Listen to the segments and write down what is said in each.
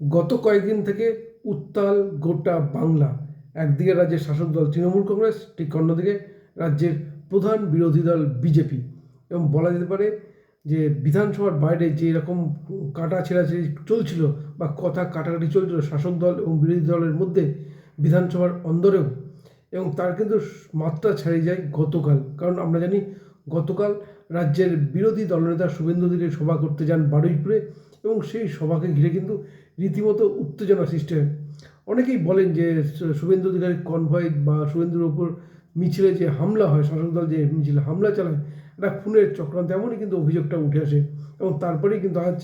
গত কয়েকদিন থেকে উত্তাল গোটা বাংলা। একদিকে রাজ্যের শাসক দল তৃণমূল কংগ্রেস, ঠিক অন্যদিকে রাজ্যের প্রধান বিরোধী দল বিজেপি। এবং বলা যেতে পারে যে বিধানসভার বাইরে যে এরকম কাটা ছেঁড়াছেড়ি চলছিল বা কথা কাটাকাটি চলছিল শাসক দল এবং বিরোধী দলের মধ্যে বিধানসভার অন্দরেও, এবং তার কিন্তু মাত্রা ছাড়িয়ে যায় গতকাল। কারণ আমরা জানি গতকাল রাজ্যের বিরোধী দলনেতা শুভেন্দু অধিকারী সভা করতে যান বারুইপুরে এবং সেই সভাকে ঘিরে কিন্তু রীতিমতো উত্তেজনা সৃষ্টি হয়। অনেকেই বলেন যে শুভেন্দু অধিকারীর কনভয় বা শুভেন্দুর ওপর মিছিলে যে হামলা হয়, শাসক দল যে মিছিলে হামলা চালায়, একটা খুনের চক্রান্ত, এমনই কিন্তু অভিযোগটা উঠে আসে এবং তারপরেই কিন্তু আজ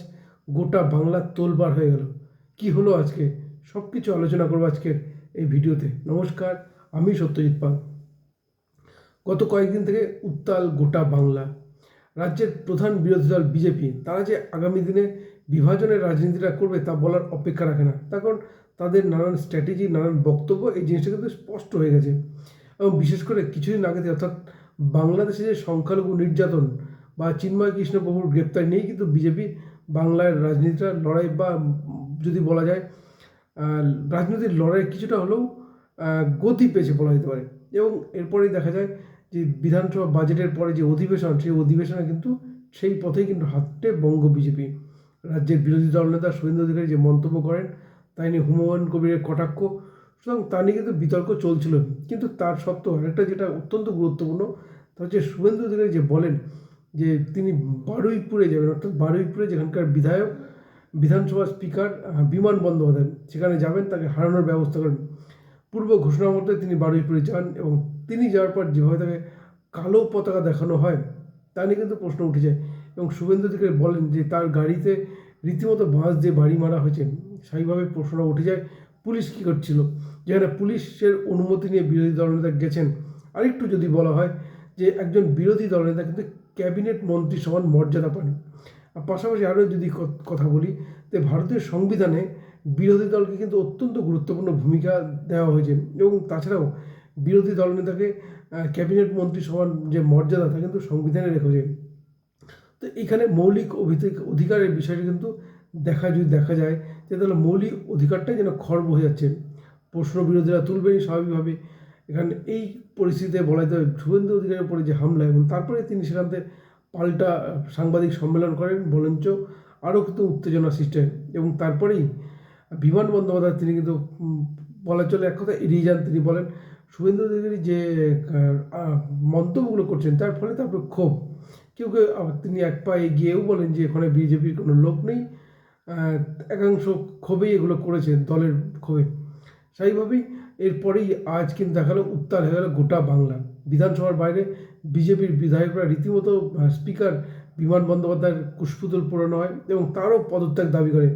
গোটা বাংলা তোলবার হয়ে গেল। কি হলো আজকে? সব কিছু আলোচনা করব আজকের এই ভিডিওতে। নমস্কার, আমি সত্যজিৎ পাল। গত কয়েকদিন থেকে উত্তাল গোটা বাংলা। রাজ্যের প্রধান বিরোধী দল বিজেপি, তারা যে আগামী দিনে বিভাজনের রাজনীতিটা করবে তা বলার অপেক্ষা রাখে না। তার কারণ তাদের নানান স্ট্র্যাটেজি নানান বক্তব্য এই জিনিসটা কিন্তু স্পষ্ট হয়ে গেছে। এবং বিশেষ করে কিছুদিন আগে অর্থাৎ বাংলাদেশে যে সংখ্যালঘু নির্যাতন বা চিন্ময় কৃষ্ণ প্রভুর গ্রেপ্তার নিয়েই কিন্তু বিজেপি বাংলার রাজনীতিটা লড়াই বা যদি বলা যায় রাজনৈতিক লড়াই কিছুটা হলেও গতি পেয়েছে বলা যেতে পারে। এবং এরপরেই দেখা যায় যে বিধানসভা বাজেটের পরে যে অধিবেশন, সেই অধিবেশনে কিন্তু সেই পথেই কিন্তু হাঁটতে বঙ্গ বিজেপি রাজ্যের বিরোধী দলনেতা শুভেন্দু অধিকারী যে মন্তব্য করেন, তাই নিয়ে হুমায়ুন কবিরের কটাক্ষ, সুতরাং তা নিয়ে কিন্তু বিতর্ক চলছিল। কিন্তু তার সত্ত্বেও আরেকটা যেটা অত্যন্ত গুরুত্বপূর্ণ, তা হচ্ছে শুভেন্দু অধিকারী যে বলেন যে তিনি বারুইপুরে যাবেন, অর্থাৎ বারুইপুরে যেখানকার বিধায়ক বিধানসভা স্পিকার বিমান বন্দ্যোপাধ্যায়, সেখানে যাবেন, তাকে হারানোর ব্যবস্থা করেন। পূর্ব ঘোষণা মতে তিনি বারুইপুরে যান এবং তিনি যাওয়ার পর যেভাবে তাকে কালো পতাকা দেখানো হয়, তা নিয়ে কিন্তু প্রশ্ন উঠে যায়। এবং শুভেন্দু অধিকারী বলেন যে তার গাড়িতে রীতিমতো বাঁশ দিয়ে বাড়ি মারা হয়েছে। সেইভাবে প্রশ্ন উঠে যায়, পুলিশ কী করছিল? যেখানে পুলিশের অনুমতি নিয়ে বিরোধী দলনেতা গেছেন। আরেকটু যদি বলা হয় যে একজন বিরোধী দলনেতা কিন্তু ক্যাবিনেট মন্ত্রী সমান মর্যাদা পান। আর পাশাপাশি আরও যদি কথা বলি যে ভারতীয় সংবিধানে বিরোধী দলকে কিন্তু অত্যন্ত গুরুত্বপূর্ণ ভূমিকা দেওয়া হয়েছে এবং তাছাড়াও বিরোধী দলনেতাকে ক্যাবিনেট মন্ত্রী সমান যে মর্যাদা তা কিন্তু সংবিধানে রেখেছে তো এখানে মৌলিক অধিকারের বিষয়টি কিন্তু দেখা, যদি দেখা যায়, যে তাহলে মৌলিক অধিকারটাই যেন খর্ব হয়ে যাচ্ছে। প্রশ্ন বিরোধীরা তুলবেনই স্বাভাবিকভাবে। এখানে এই পরিস্থিতিতে বলা পারে শুভেন্দু অধিকারের উপরে যে হামলা এবং তারপরে তিনি সেখান থেকে পাল্টা সাংবাদিক সম্মেলন করেন বলেঞ্চ আরও কিন্তু উত্তেজনা সৃষ্টি হয় এবং তারপরেই বিমান বন্দ্যোপাধ্যায় তিনি কিন্তু উম, বলা চলে এক কথা এড়িয়ে যান। তিনি বলেন শুভেন্দু অধিকারী যে মন্তব্যগুলো করছেন তার ফলে তারপর ক্ষোভ কেউ কেউ তিনি এক পা এগিয়েও বলেন যে এখানে বিজেপির কোনো লোক নেই। একাংশ ক্ষোভেই এগুলো করেছেন দলের ক্ষোভে। স্বাভাবিকভাবেই এরপরেই আজ কিন্তু দেখাল উত্তাল হয়ে গেল গোটা বাংলা। বিধানসভার বাইরে বিজেপির বিধায়করা রীতিমতো স্পিকার বিমান বন্দ্যোপাধ্যায়ের কুশপুতুল পোড়ানো হয় এবং তারও পদত্যাগ দাবি করে।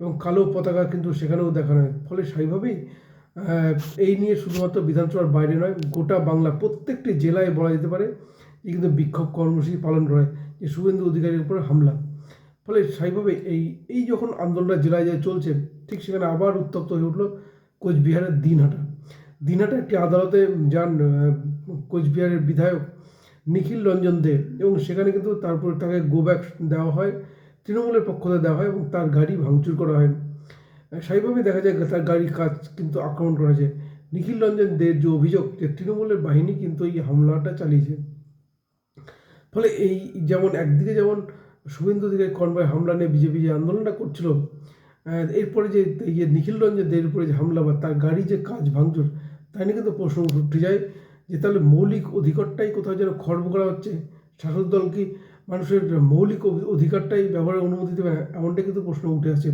এবং কালো পতাকা কিন্তু সেখানেও দেখানো হয় ফলে স্বাভাবিকভাবেই এই নিয়ে শুধুমাত্র বিধানসভার বাইরে নয়, গোটা বাংলা প্রত্যেকটি জেলায় বলা যেতে পারে যে কিন্তু বিক্ষোভ কর্মসূচি পালন করে, যে শুভেন্দু অধিকারীর উপরে হামলা। ফলে স্বাভাবিকভাবে এই এই যখন আন্দোলনটা জেলায় জেলায় চলছে, ঠিক সেখানে আবার উত্তপ্ত হয়ে উঠল কোচবিহারের দিনহাটা। দিনহাটা একটি আদালতে যান কোচবিহারের বিধায়ক নিখিল রঞ্জন দে এবং সেখানে কিন্তু তারপর তাকে গো ব্যাক দেওয়া হয়। তৃণমূলের পক্ষ থেকে দেওয়া হয় এবং তার গাড়ি ভাঙচুর করা হয়। স্বাভাবিকভাবে দেখা যায় তার গাড়ির কাজ কিন্তু আক্রমণ করা যায়। নিখিল রঞ্জন দের যে অভিযোগ যে তৃণমূলের বাহিনী কিন্তু এই হামলাটা চালিয়েছে। ফলে এই যেমন একদিকে যেমন শুভেন্দু অধিকারী কনভয় হামলা নিয়ে বিজেপি যে আন্দোলনটা করছিল এরপরে যে এই যে নিখিল রঞ্জন দের উপরে যে হামলা বা তার গাড়ি যে কাজ ভাঙচুর, তাই নিয়ে কিন্তু প্রশ্ন উঠে যায় যে তাহলে মৌলিক অধিকারটাই কোথাও যেন খর্ব করা হচ্ছে? শাসক দল কি মানুষের মৌলিক অধিকারটাই ব্যবহারের অনুমতি দেবে এমনটা কিন্তু প্রশ্ন উঠে আছে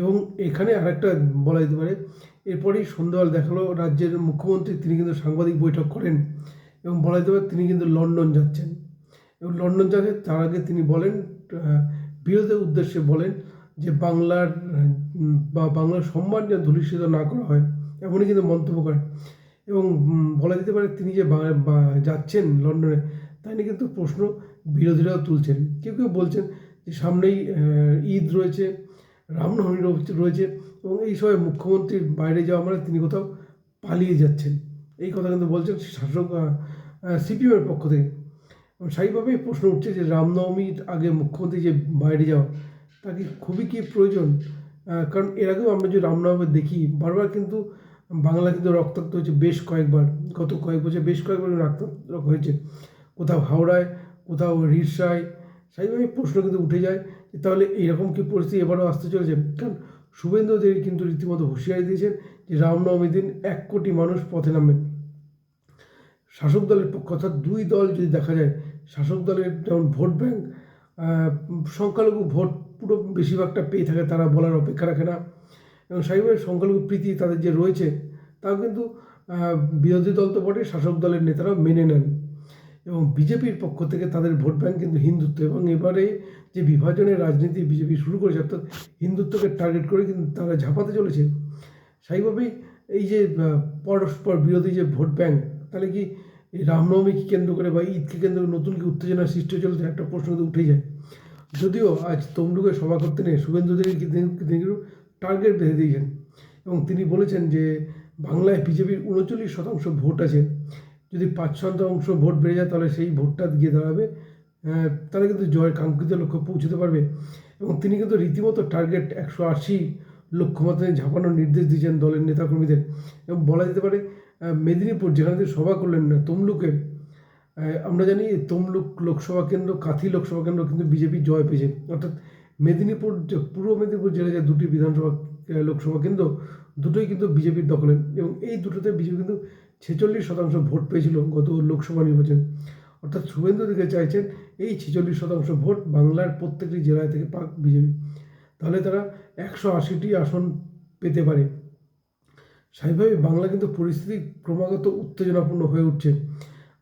এবং এখানে আরেকটা বলা যেতে পারে, এরপরেই সন্ধ্যাবেলা দেখাল রাজ্যের মুখ্যমন্ত্রী, তিনি কিন্তু সাংবাদিক বৈঠক করেন এবং বলা যেতে পারে তিনি কিন্তু লন্ডন যাচ্ছেন। এবং লন্ডন যাচ্ছে তার আগে তিনি বলেন বিরোধের উদ্দেশ্যে বলেন যে বাংলার বা বাংলার সম্মান যেন ধূলিসাৎ না করা হয়, এমনই কিন্তু মন্তব্য করেন। এবং বলা যেতে পারে তিনি যে যাচ্ছেন লন্ডনে তাই নিয়ে কিন্তু প্রশ্ন বিরোধীরাও তুলছেন। কেউ কেউ বলছেন যে সামনেই ঈদ রয়েছে রামনবমী রয়েছে- এবং এই সময় মুখ্যমন্ত্রীর বাইরে যাওয়া মানে তিনি কোথাও পালিয়ে যাচ্ছেন। এই কথা কিন্তু বলছেন শাসক সিপিএমের পক্ষ থেকে। স্বাভাবিকভাবেই প্রশ্ন উঠছে যে রামনবমীর আগে মুখ্যমন্ত্রী যে বাইরে যাওয়া, তা কি খুবই কি প্রয়োজন? কারণ এর আগেও আমরা যে রামনবমী দেখি, বারবার কিন্তু বাংলা কিন্তু রক্তাক্ত হয়েছে বেশ কয়েকবার, গত কয়েক বছর বেশ কয়েকবার রক্তাক্ত হয়েছে। কোথাও হাওড়ায়, কোথাও রিরসায় সেইভাবে প্রশ্ন কিন্তু উঠে যায় তাহলে এইরকম কি পরিস্থিতি এবারও আসতে চলেছে? কারণ শুভেন্দু দেবী কিন্তু রীতিমতো হুঁশিয়ারি দিয়েছেন যে রামনবমীর দিন এক কোটি মানুষ পথে নামবেন। শাসক দলের পক্ষ অর্থাৎ দুই দল যদি দেখা যায়, শাসক দলের যেমন ভোট ব্যাংক সংখ্যালঘু ভোট পুরো বেশিরভাগটা পেয়ে থাকে তারা বলার অপেক্ষা রাখে না। এবং সেইভাবে সংখ্যালঘু প্রীতি তাদের যে রয়েছে, তাও কিন্তু বিরোধী দল তো বটে শাসক দলের নেতারা মেনে নেন। এবং বিজেপির পক্ষ থেকে তাদের ভোট ব্যাংক কিন্তু হিন্দুত্ব এবং এবারে যে বিভাজনের রাজনীতি বিজেপি শুরু করেছে, অর্থাৎ হিন্দুত্বকে টার্গেট করে কিন্তু তারা ঝাঁপাতে চলেছে। সেইভাবেই এই যে পরস্পর বিরোধী যে ভোট ব্যাংক, তাহলে কি রামনবমীকে কেন্দ্র করে বা ঈদকে কেন্দ্র করে নতুন কি উত্তেজনা সৃষ্টি চলেছে একটা প্রশ্ন তো উঠেই যায়। যদিও আজ তমলুকের সভা করতে নেই শুভেন্দু অধিকারী টার্গেট বেঁধে দিয়েছেন এবং তিনি বলেছেন যে, বাংলায় বিজেপির উনচল্লিশ শতাংশ ভোট আছে। যদি পাঁচ শতাংশ ভোট বেড়ে যায়, তাহলে সেই ভোটটা গিয়ে দাঁড়াবে। তাহলে কিন্তু জয়ের কাঙ্ক্ষিত লক্ষ্যে পৌঁছতে পারবে। এবং তিনি কিন্তু রীতিমতো টার্গেট একশো আশি লক্ষ্য মাত্রায় ঝাঁপানোর নির্দেশ দিয়েছেন দলের নেতাকর্মীদের। এবং বলা যেতে পারে মেদিনীপুর যেখানে তিনি সভা করলেন না, তমলুকে আমরা জানি তমলুক লোকসভা কেন্দ্র, কাথি লোকসভা কেন্দ্র কিন্তু বিজেপি জয় পেয়েছে। অর্থাৎ মেদিনীপুর যে, পূর্ব মেদিনীপুর জেলায় যে দুটি বিধানসভা লোকসভা কেন্দ্র, দুটোই কিন্তু বিজেপির দখলে। এবং এই দুটোতে বিজেপি কিন্তু ছেচল্লিশ শতাংশ ভোট পেয়েছিল গত লোকসভা নির্বাচন। অর্থাৎ শুভেন্দু দিকে চাইছেন এই ছেচল্লিশ শতাংশ ভোট বাংলার প্রত্যেকটি জেলায় থেকে পাক বিজেপি। তাহলে তারা একশো আশিটি আসন পেতে পারে। স্বাভাবিকভাবে বাংলা কিন্তু পরিস্থিতি ক্রমাগত উত্তেজনাপূর্ণ হয়ে উঠছে।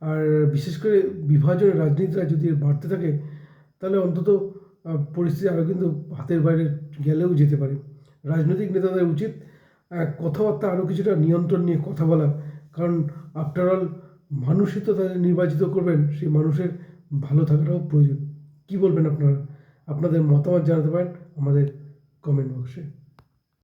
আর বিশেষ করে বিভাজনের রাজনীতিটা যদি বাড়তে থাকে, তাহলে অন্তত পরিস্থিতি আরও কিন্তু হাতের বাইরে গেলেও যেতে পারে। রাজনৈতিক নেতাদের উচিত কথাবার্তা আরও কিছুটা নিয়ন্ত্রণ নিয়ে কথা বলা। কারণ আফটার অল মানুষই তো তাদের নির্বাচিত করবেন, সেই মানুষের ভালো থাকাটাও প্রয়োজন। কী বলবেন আপনারা? আপনাদের মতামত জানাতে পারেন আমাদের কমেন্ট বক্সে